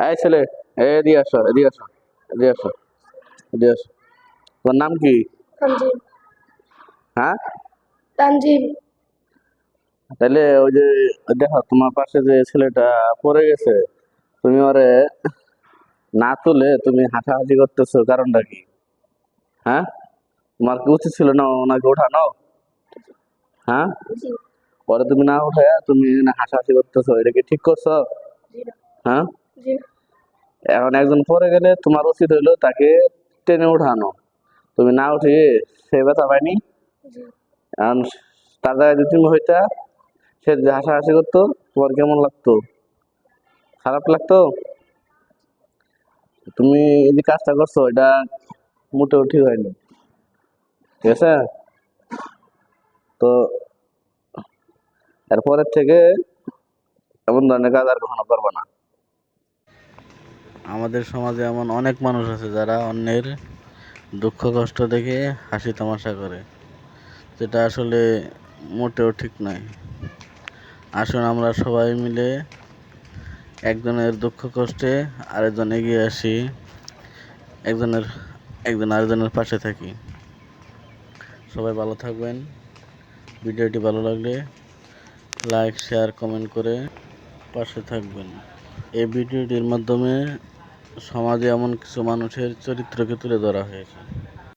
এই ছেলে এদিকে আসো এদিকে আসো এদিকে আসো এদিকে আসো। তোর নাম কি? হ্যাঁ? তানজিম। তাহলে ওই যে দেখো তোমার পাশে যে ছেলেটা পড়ে গেছে তুমি ওরে না তুলে তুমি হাঁটাহাঁটি করতেছো কারণটা কি? হ্যাঁ? তোমার কি উচিত ছিল না ওনাকে ওঠানো? হ্যাঁ? পরে তুমি না উঠে তুমি হাসাহাসি করতেছো, এটা কি ঠিক করছ? হ্যাঁ? এখন একজন পরে গেলে তোমার উচিত হইল তাকে টেনে উঠানো। তুমি না উঠে সে ব্যথা পায়নি? এখন তার জায়গায় তুমি হইতা, সে হাসাহাসি করতো, তোমার কেমন লাগতো? খারাপ লাগতো? তুমি এই যে কাজটা করছ, এটা মোটেও ঠিক হয়নি। ঠিক আছে? তো এরপরের থেকে এমন ধরনের কাজ আর কখনো করবে না। আমাদের সমাজে এমন অনেক মানুষ আছে যারা অন্যের দুঃখ কষ্ট দেখে হাসি তামাশা করে। যেটা আসলে মোটেও ঠিক নয়। আসুন আমরা সবাই মিলে একজনের দুঃখ কষ্টে আরেকজন এগিয়ে আসি, একজনের একজন আরেকজনের পাশে থাকি। সবাই ভালো থাকবেন। ভিডিওটি ভালো লাগলে লাইক, শেয়ার, কমেন্ট করে পাশে থাকবেন। এই ভিডিওটির মাধ্যমে সমাজে এমন কিছু মানুষের চরিত্রকে তুলে ধরা হয়েছে।